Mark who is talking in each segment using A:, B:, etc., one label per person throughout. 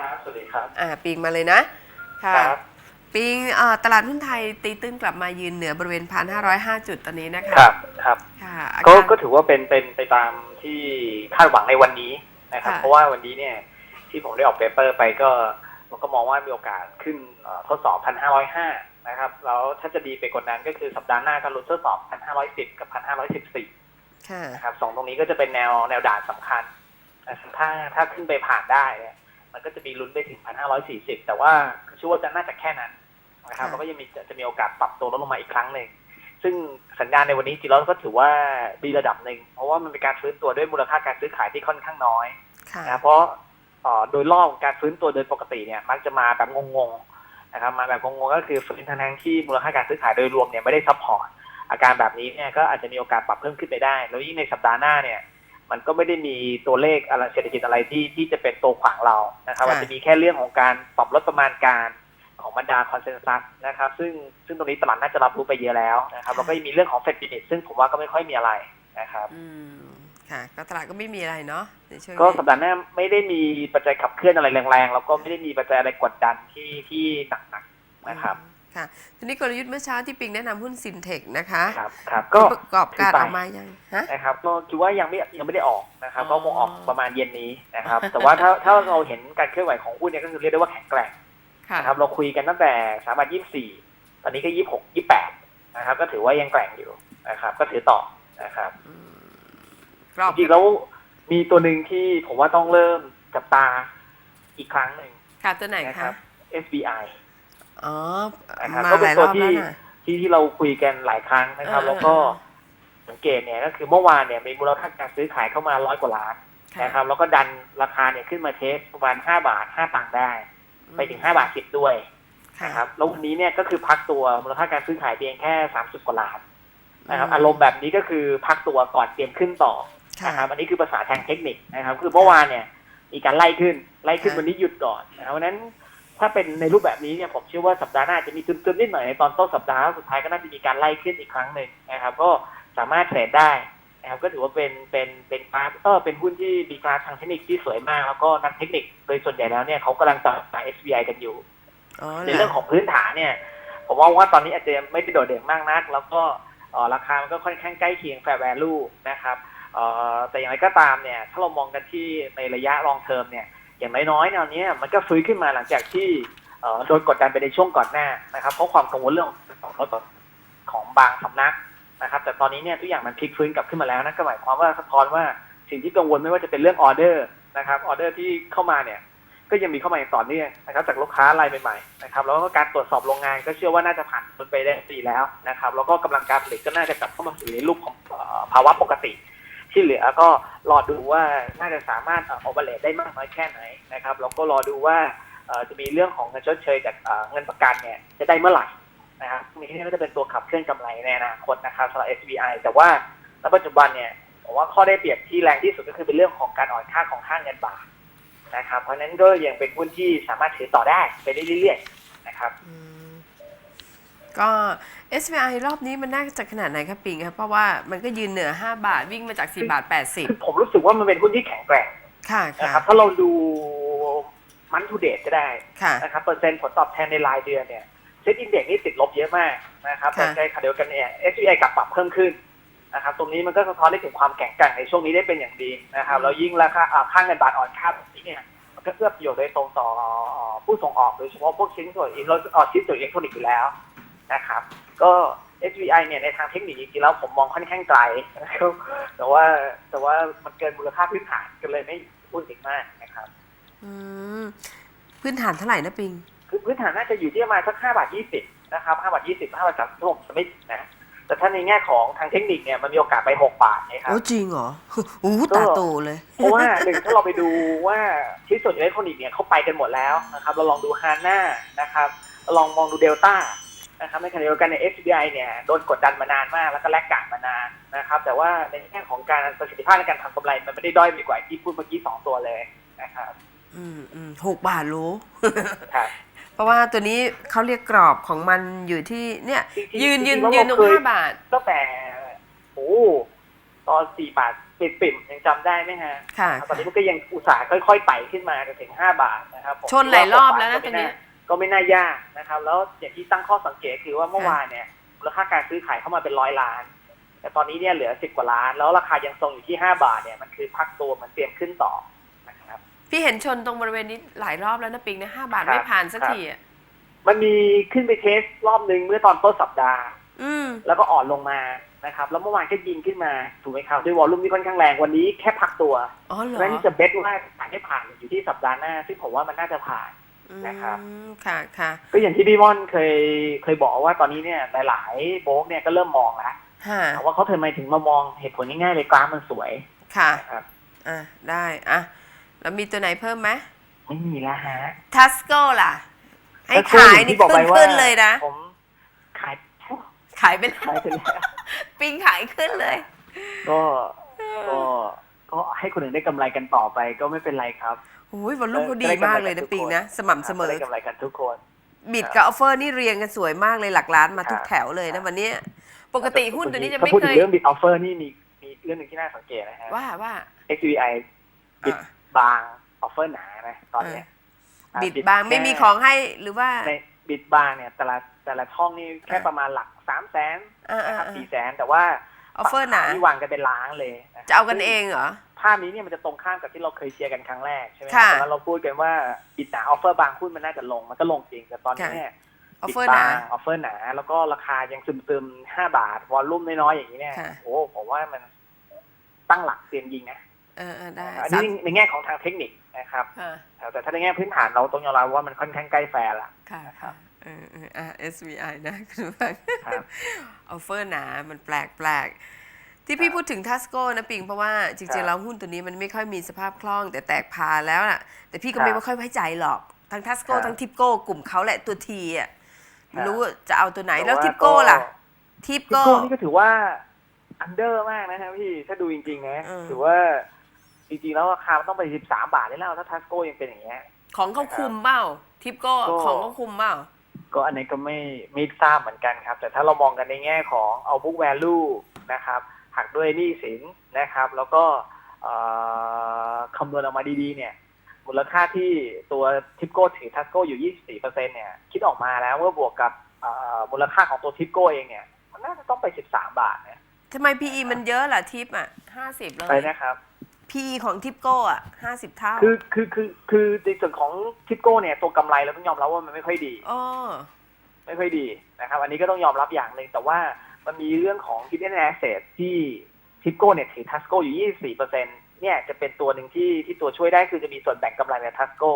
A: ครับสวัสดีครับ
B: อ่าปิงมาเลยนะ ค่ะ
A: ครับ
B: ปิงเอ่อตลาดหุ้นไทยตีตื้นกลับมายืนเหนือบริเวณพันห้าร้อยห้าจุดตอนนี้นะคะ
A: ครับครับ
B: ค่ะอา
A: ก็
B: การ
A: ก็ถือว่าเป็นเป็นไปตามที่คาดหวังในวันนี้นะครับ
B: ค่ะ
A: เพราะว่าวันนี้เนี่ยที่ผมได้ออกเปเปอร์ไปก็ผมก็มองว่ามีโอกาสขึ้นเอ่อทดสอบ 1,505 นะครับ แล้วถ้าจะดีไปกว่านั้นก็คือสัปดาห์หน้าก็ลุ้นทดสอบ 1,510 กับ 1,514
B: ค่ะ
A: นะครับสองตรงนี้ก็จะเป็นแนวแนวด่านสำคัญนะครับถ้าถ้าขึ้นไปผ่านได้เนี่ย มันก็จะมีลุ้นไปถึง 1,540 แต่ว่าเชื่อว่าจะน่าจะแค่นั้นนะครับ
B: ค่ะ
A: แล้วก็ยังมีจะจะมีโอกาสปรับตัวลดลงมาอีกครั้งหนึ่ง ซึ่งสัญญาณในวันนี้จริงๆแล้วก็ถือว่าดีระดับหนึ่ง เพราะว่ามันเป็นการฟื้นตัวด้วยมูลค่าการซื้อขายที่ค่อนข้างน้อย
B: ค่ะ
A: นะเพราะเอ่อโดยรอบของการฟื้นตัวโดยปกติเนี่ยมักจะมาแบบงงๆนะครับมาแบบงงๆก็คือฟื้นทั้งๆที่มูลค่าการซื้อขายโดยรวมเนี่ยไม่ได้ซัพพอร์ตอาการแบบนี้เนี่ยก็อาจจะมีโอกาสปรับเพิ่มขึ้นไปได้ แล้วยิ่งในสัปดาห์หน้าเนี่ย มันก็ไม่ได้มีตัวเลขอะไรเศรษฐกิจอะไรที่ที่จะเป็นตัวขวางเรานะครับ
B: ค่ะ
A: อาจจะมีแค่เรื่องของการปรับลดประมาณการของบรรดาคอนเซนแซสนะครับ ซึ่งซึ่งตรงนี้ตลาดน่าจะรับรู้ไปเยอะแล้วนะครับแล้วก็ยังมีเรื่องของเฟดฟินิชซึ่งผมว่าก็ไม่ค่อยมีอะไรนะครับ
B: อืมค่ะก็ตลาดก็ไม่มีอะไรเนาะในช่วง
A: ก็
B: นี้
A: สัปดาห์หน้าไม่ได้มีปัจจัยขับเคลื่อนอะไรแรงๆ แล้วก็ไม่ได้มีปัจจัยอะไรกดดันที่ที่หนักๆนะครับ
B: ค่ะทีนี้กลยุทธ์เมื่อเช้าที่ปิงแนะนำหุ้นซินเทคนะคะ
A: ครับครับก็
B: ประกอบการออกมายังฮะ
A: นะครับก็คิดว่ายังไม่ยังไม่ได้ออกนะครับ
B: อ๋อ
A: ก็คงออกประมาณเย็นนี้นะครับ แต่ว่าถ้าถ้าเราเห็นการเคลื่อนไหวของหุ้นเนี่ยก็คือเรียกได้ว่าแข็งแกร่ง
B: ค่ะ
A: นะครับเราคุยกันตั้งแต่สามบาทยี่สี่ตอนนี้ก็ยี่หกยี่แปดนะครับ ก็ถือว่ายังแกร่งอยู่นะครับ ก็ถือต่อนะครับ
B: อืมกรอบ
A: จริงๆแล้วมีตัวหนึ่งที่ผมว่าต้องเริ่มจับตาอีกครั้งหนึ่ง
B: ค่ะตัวไหน
A: นะค
B: คะ
A: รับ SBI
B: อ๋อ
A: นะครับ
B: มา
A: ก็
B: ห
A: เป็น
B: ลาย
A: ตั
B: ร
A: ว
B: อบ
A: ที่
B: แล้วนะ
A: ที่ที่เราคุยกันหลายครั้งนะครับ
B: เออ
A: แล้วก็สังเกตเนี่ยก็คือเมื่อวานเนี่ยมีมูลค่าการซื้อขายเข้ามาร้อยกว่าล้าน
B: ค่ะ
A: นะครับ แล้วก็ดันราคาเนี่ยขึ้นมาเทสประมาณห้าบาทห้าตังค์ได้ ไปถึงห้าบาทสิบด้วย
B: ค่ะ
A: นะครับแล้ววันนี้เนี่ยก็คือพักตัวมูลค่าการซื้อขายเพียงแค่สามสิบกว่าล้านนะครับ
B: อืม
A: อารมณ์แบบนี้ก็คือพักตัวก่อนเตรียมขึ้นต่อ
B: ค่ะ
A: นะครับอันนี้คือภาษาทางเทคนิคนะครับ คือเมื่อวานเนี่ยมีการไล่ขึ้นไล่ขึ้น
B: ค่ะ
A: วันนี้หยุดก่อนนะครับเพราะฉะนั้น ถ้าเป็นในรูปแบบนี้เนี่ยผมเชื่อว่าสัปดาห์หน้าจะมีตึมๆนิดหน่อยในตอนต้นสัปดาห์สุดท้ายก็น่าจะมีการไล่ขึ้นอีกครั้งหนึ่งนะครับ ก็สามารถเทรดได้นะครับก็ถือว่าเป็นเป็นเป็นกราฟเออเป็นหุ้นที่มีกราฟทางเทคนิคที่สวยมาก แล้วก็นักเทคนิคโดยส่วนใหญ่แล้วเนี่ยเขากำลังจับตา SBI กันอยู่
B: อ๋อ
A: ในเรื่องของพื้นฐานเนี่ย ผมว่าว่าตอนนี้อาจจะไม่ได้โดดเด่นมากนัก แล้วก็เอ่อราคามันก็ค่อนข้างใกล้เคียงแฟร์แวลูนะครับเอ่อแต่อย่างไรก็ตามเนี่ย ถ้าเรามองกันที่ในระยะลองเทอมเนี่ย อย่างน้อยๆแนวนี้มันก็ฟื้นขึ้นมาหลังจากที่โดนกดดันไปในช่วงก่อนหน้านะครับเพราะความกังวลเรื่องของรถของบางสำนักนะครับ แต่ตอนนี้เนี่ยทุกอย่างมันพลิกฟื้นกลับขึ้นมาแล้วนั่นก็หมายความว่าสะท้อนว่าสิ่งที่กังวลไม่ว่าจะเป็นเรื่องออเดอร์นะครับออเดอร์ที่เข้ามาเนี่ยก็ยังมีเข้ามาอย่างต่อเนื่องนะครับ จากลูกค้ารายใหม่ๆนะครับแล้วก็การตรวจสอบโรงงานก็เชื่อว่าน่าจะผ่านพ้นไปได้ดีแล้วนะครับ แล้วก็กำลังการผลิตก็น่าจะกลับเข้ามาสู่ในรูปของภาวะปกติ ที่เหลือก็รอดูว่าน่าจะสามารถเออเบเลตได้มากน้อยแค่ไหนนะครับแล้วก็รอดูว่าจะมีเรื่องของเงินชดเชยจากเงินประกันเนี่ยจะได้เมื่อไหร่นะครับนี้ก็จะเป็นตัวขับเคลื่อนกำไรในอนาคตนะครับสำหรับ SBI แต่ว่าณปัจจุบันเนี่ยผมว่าข้อได้เปรียบที่แรงที่สุดก็คือเป็นเรื่องของการอ่อนค่าของค่าเงินบาทนะครับ เพราะฉะนั้นก็ยังเป็นหุ้นที่สามารถถือต่อได้ไปได้เรื่อยๆนะครับ
B: ก็ SBI รอบนี้มันน่าจะขนาดไหนครับปิงครับ เพราะว่ามันก็ยืนเหนือ 5 บาทวิ่งมาจาก 4 บาท
A: คือผมรู้สึกว่ามันเป็นหุ้นที่แข็งแกร่ง
B: 80ค่ะ
A: นะ
B: ค่ะ
A: ครับถ้าเราดูมันทูเดตก็ได้
B: ค่ะ
A: นะครับเปอร์เซ็นต์ผลตอบแทนในรายเดือนเนี่ยเซ็ตอินเด็กนี่ติดลบเยอะมากนะครับแต่
B: ค่ะ
A: ในขณะเดียวกันเนี่ย SBI กลับปรับเพิ่มขึ้นนะครับตรงนี้มันก็สะท้อนได้ถึงความแข็งแกร่งในช่วงนี้ได้เป็นอย่างดีนะครับแล้วยิ่งราคาอ่าค่าเงินบาทอ่อนค่าแบบนี้เนี่ยมันก็เอื้อประโยชน์โดยตรงต่อผู้ส่งออกโดยเฉพาะพวกชิ้นส่วนอิเล็กทรอนิกส์ชิ้นส่วนอิเล็กทรอนิกส์อยู่แล้ว นะครับ ก็ SVI เนี่ยในทางเทคนิคจริงๆแล้วผมมองค่อนข้างไกลนะครับแต่ว่าแต่ว่ามันเกินมูลค่าพื้นฐานก็เลยไม่พูดถึงมากนะครับ
B: อืมพื้นฐานเท่าไหร่นะปิง
A: คือพื้นฐานน่าจะอยู่ที่ประมาณสักห้าบาทยี่สิบนะครับห้าบาทยี่สิบห้าบาทสามสิบผมจะไม่ผิดนะ แต่ถ้าในแง่ของทางเทคนิคเนี่ยมันมีโอกาสไปหกบาทนะครับ
B: โอ้จริงเหรออู้ตาโตเลย
A: เพราะว่าหนึ่งถ้าเราไปดูว่าชิ้นส่วนอิเล็กทรอนิกส์เนี่ยเขาไปกันหมดแล้วนะครับ เราลองดูฮาน่านะครับเราลองมองดูเดลต้า นะครับในขณะเดียวกันใน SBI เนี่ยโดนกดดันมานานมากแล้วก็แลกกาดมานานนะครับ แต่ว่าในแง่ของการประสิทธิภาพในการทำกำไร มันไม่ได้ด้อยไปกว่าที่พูดเมื่อกี้สองตัวเลยนะครับ
B: อืมอืมหกบาทรู้
A: ครับ
B: เพราะว่าตัวนี้เขาเรียกกรอบของมันอยู่ที่เนี่ย
A: จริงๆ
B: ยืนยืน
A: จริงๆ
B: ยืนตรง
A: เราเคย
B: ห้าบาท
A: ตั้งแต่โอ้ตอนสี่บาทปิดปิ่มยังจำได้ไหมฮะ
B: ค่ะ
A: ตอนนี้มันก็ยังอุตสาห์ค่อยๆไต่ขึ้นมาจนถึง5บาทนะครับผม
B: ชนหลายรอบแล้วนะ
A: ก็
B: ตอน
A: ไม่
B: นี้
A: น่า ก็ไม่น่ายากนะครับ แล้วอย่างที่ตั้งข้อสังเกตคือว่าเมื่อวานเนี่ยมูลค่าการซื้อขายเข้ามาเป็นร้อยล้าน แต่ตอนนี้เนี่ยเหลือสิบกว่าล้าน แล้วราคายังทรงอยู่ที่5บาทเนี่ยมันคือพักตัวเหมันเตรียมขึ้นต่อนะครับ
B: พี่เห็นชนตรงบริเวณนี้หลายรอบแล้วนะปิงนะห้าบาท
A: ครับ
B: ไม่ผ่านสัก
A: ครับ
B: ทีอะ
A: มันมีขึ้นไปเทสรอบหนึ่งเมื่อตอนต้นสัปดาห์
B: อืม
A: แล้วก็อ่อนลงมานะครับ แล้วเมื่อวานก็ยิงขึ้นมาถูกไหมครับด้วยวอลลุ่มที่ค่อนข้างแรงวันนี้แค่พักตัว
B: อ๋อเหร
A: เพ
B: อ
A: ราะฉะนั้นจะเบสว่าผ่านไม่ผ่านอยู่ที่สัปดาห์หน้า ซึ่งผมว่ามันน่าจะผ่าน นะครับ
B: อืมค่ะค่ะ
A: ก็อย่างที่พี่ม่อนเคยเคยบอกว่าตอนนี้เนี่ยหลายๆโบรกเนี่ยก็เริ่มมองแล้ว
B: ฮะ
A: ว่าเขาทำไมถึงมามองเหตุผลง่ายๆเลยกราฟมันสวย
B: ค่ะ
A: นะครับ
B: อะได้อะแล้วมีตัวไหนเพิ่มไหม
A: ไม่มีแล้วฮะ
B: ทัสโก้ล่ะ ให้
A: แล้วก็
B: ขาย
A: อย่ง
B: นี่
A: ที่บอก
B: ขึ้
A: ไป
B: น
A: ว่า
B: ขึ้นเลยนะ
A: ผมขาย
B: ขายไปแล้ว
A: ขายไปแล้ว
B: ปิงขายขึ้นเลย
A: ก็ก็ ก็ให้คนอื่นได้กำไรกันต่อไปก็ไม่เป็นไรครับ
B: โอ้ยวอลลุ่มเขาดีมากเลยนะปิงนะ สม่ำเสมอ
A: ได้กำไรกันทุกคน
B: บิดกับออฟเฟอร์นี่เรียงกันสวยมากเลยหลักล้านมาทุก
A: ครับ
B: แถวเลยนะวันเนี้ยปกติหุ้นตัวนี้จะ
A: ถ้า
B: ไม่
A: พูด
B: เค
A: ถึง
B: ย
A: เรื่องบิดออฟเฟอร์นี่มีมีเรื่องหนึ่งที่น่าสังเกตนะฮะ
B: ว่าว่า
A: XVI บิด
B: อะ
A: บางออฟเฟอร์หนานะตอนเนี้ยอะ
B: บิดบางไม่มีของให้หรือว่า
A: ในบิดบางเนี่ยแต่ละแต่ละช่องนี่แค่
B: อะ
A: ประมาณหลักสามแสน
B: อ่า
A: นะครับ
B: ๆ
A: สี่แสนแต่ว่า
B: ๆ ออฟเฟอร์หนา
A: ที่วางกันเป็นล้านเลยนะครับ
B: จะเอากันเองเหรอ
A: ภาพนี้เนี่ยมันจะตรงข้ามกับที่เราเคยเชียร์กันครั้งแรกใช่ไหม
B: ค่ะ
A: ตอนนั้นเราพูดกันว่าบิดหนาออฟเฟอร์บางหุ้นมันน่าจะลงมันก็ลงจริงแต่ตอนนี้
B: ค่ะ
A: เนี่ย
B: ออฟเฟอร์หนา
A: บิดบงออฟเฟอร์หนา แล้วก็ราคายังซึมๆห้าบาท วอลลุ่มน้อยๆอย่างนี้เนี่ย
B: ค่ะ
A: โอ้ผมว่ามันตั้งหลักเตรียมยิงนะ
B: เออเออได้
A: อัน
B: สาม
A: นี้ในแง่ของทางเทคนิคนะครับ
B: ค่ะ
A: แต่ถ้าในแง่พื้นฐานเราต้องยอมรับว่ามันค่อนข้างใกล้แฟร์ละ
B: ค่ะค่ะ เออเอออะ SVI นะคุณผู้ฟัง
A: ครับ
B: ออฟเฟอร์หนา มันแปลกแปลกที่พี่
A: ครับ
B: พูดถึงทัสโก้นะปิง เพราะว่าจ
A: ครั
B: ริง
A: บ
B: ๆแล้วหุ้นตัวนี้มันไม่ค่อยมีสภาพคล่อง แต่แตกพาแล้วน่ะ แต่พี่ก็
A: ครับ
B: ไม่ค่อยไว้ใจหรอก ทั้งทัสโก้
A: ครับ
B: ทั้งทิปโก้กลุ่มเขาแหละตัวทีอะไม่รู้ว่าจะเอาตัวไหน
A: แต่
B: แล้ว
A: ว่า
B: ทิปโก้ล่ะ ทิป
A: ทิป
B: โก้
A: โก้นี่ก็ถือว่าอันเดอร์มากนะครับพี่ถ้าดูจริงๆนะ
B: อืม
A: ถือว่าจริงๆแล้วราคามันต้องไปสิบสามบาทได้แล้วถ้าทัสโก้ยังเป็นอย่างเงี้ย
B: ของเขาคุมเปล่าทิปโก้
A: ก็
B: ของเขาคุมเปล่า
A: ก็อันนี้ก็ไม่ไม่ทราบเหมือนกันครับ แต่ถ้าเรามองกันในแง่ของเอา book value นะครับหักด้วยหนี้สินนะครับ แล้วก็เอ่อคำนวณออกมาดีๆ เนี่ย มูลค่าที่ตัวทิปโก้ถือทัสโก้อยู่ 24%เนี่ย คิดออกมาแล้วเมื่อบวกกับเอ่อมูลค่าของตัวทิปโก้เองเนี่ย มันน่าจะต้องไป 13 บาทนะ
B: ทำไม PE มันเยอะล่ะทิปอะห้าสิบเล
A: ไป
B: ย
A: นะครับ
B: PE ของทิปโก้อะห้าสิบเท่า
A: คือคือคือคือในส่วนของทิปโก้เนี่ยตัวกำไรเราต้องยอมรับว่ามันไม่ค่อยดี
B: อ๋อ
A: ไม่ค่อยดีนะครับ อันนี้ก็ต้องยอมรับอย่างหนึ่งแต่ว่ามันมีเรื่องของ hidden asset ที่ทิปโก้เนี่ยถือทัสโก้อยู่24เปอร์เซ็นเนี่ยจะเป็นตัวหนึ่งที่ที่ตัวช่วยได้คือจะมีส่วนแบ่งกำไรในทัสโก้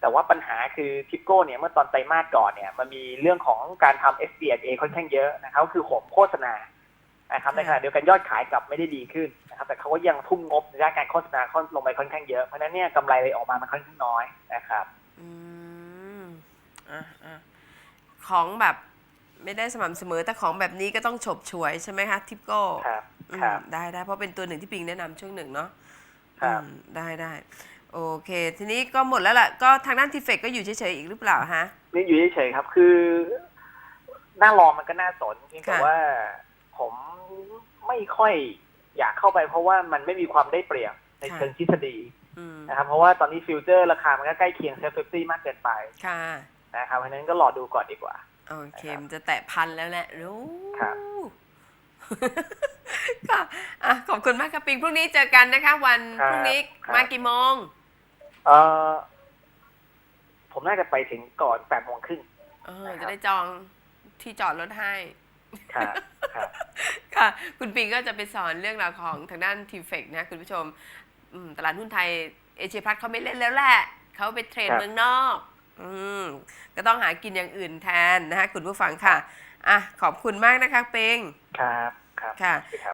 A: แต่ว่าปัญหาคือทิปโก้เนี่ยเมื่อตอนไตรมาสก่อนเนี่ยมันมีเรื่องของการทำ SDA ค่อนข้างเยอะนะครับก็คือโหมโฆษณา นะครับในขณะเดียวกันยอดขายกลับไม่ได้ดีขึ้นนะครับแต่เขาก็ยังทุ่มงบในด้านการโฆษณาค่อนลงไปค่อนข้างเยอะเพราะฉะนั้นเนี่ยกำไรเลยออกมามันค่อนข้างน้อยนะครับ
B: อืมอะอะของแบบไม่ได้สม่ำเสมอแต่ของแบบนี้ก็ต้องฉบฉวยใช่ไหมคะทิปโก้
A: ครับ
B: อืม
A: ครับ
B: ได้ได้เพราะเป็นตัวหนึ่งที่ปิงแนะนำช่วงหนึ่งเนาะ
A: ครับ
B: อืมได้ได้โอเค ทีนี้ก็หมดแล้วล่ะก็ทางด้านทีเฟกก็อยู่เฉยๆอีกหรือเปล่าฮะ
A: นี่อยู่เฉยๆครับคือหน้ารองมันก็น่าสนเพียงแต่
B: ค่ะ
A: ว่า ผมไม่ค่อยอยากเข้าไป เพราะว่ามันไม่มีความได้เปรียบในเชิงทฤษฎี
B: อืม
A: นะครับเพราะว่าตอนนี้ฟิวเจอร์ราคามันก็ใกล้เคียงเซฟเฟตี้มากเกินไป
B: ค่ะ
A: นะครับเพราะฉะนั้นก็รอดูก่อนดีกว่า
B: โอเค
A: นะครับ
B: มันจะแตะพันแล้วแหละรู้
A: ครับ
B: ก็อะขอบคุณมากครับปิงพรุ่งนี้เจอกันนะคะ วัน
A: ครับ
B: พรุ่งนี้
A: ครับ
B: มากี่โมง
A: เออผมน่าจะไปถึงก่อนแปดโมงครึ่ง
B: เออ
A: นะครับ
B: จะได้จองที่จอดรถให้
A: ครับ ครับ
B: ค่ะ คุณปิงก็จะไปสอนเรื่องราวของทางด้านทีเฟกนะคุณผู้ชมอืมตลาดหุ้นไทยเอเชียพัทเขาไม่เล่นแล้วแหละเขาไปเทรด
A: ครับ
B: เมืองนอกอืมก็ต้องหากินอย่างอื่นแทนนะคะคุณผู้ฟังค่ะ อะ ขอบคุณมากนะคะปิง
A: ครับ ครับ
B: ค่ะ
A: ครับ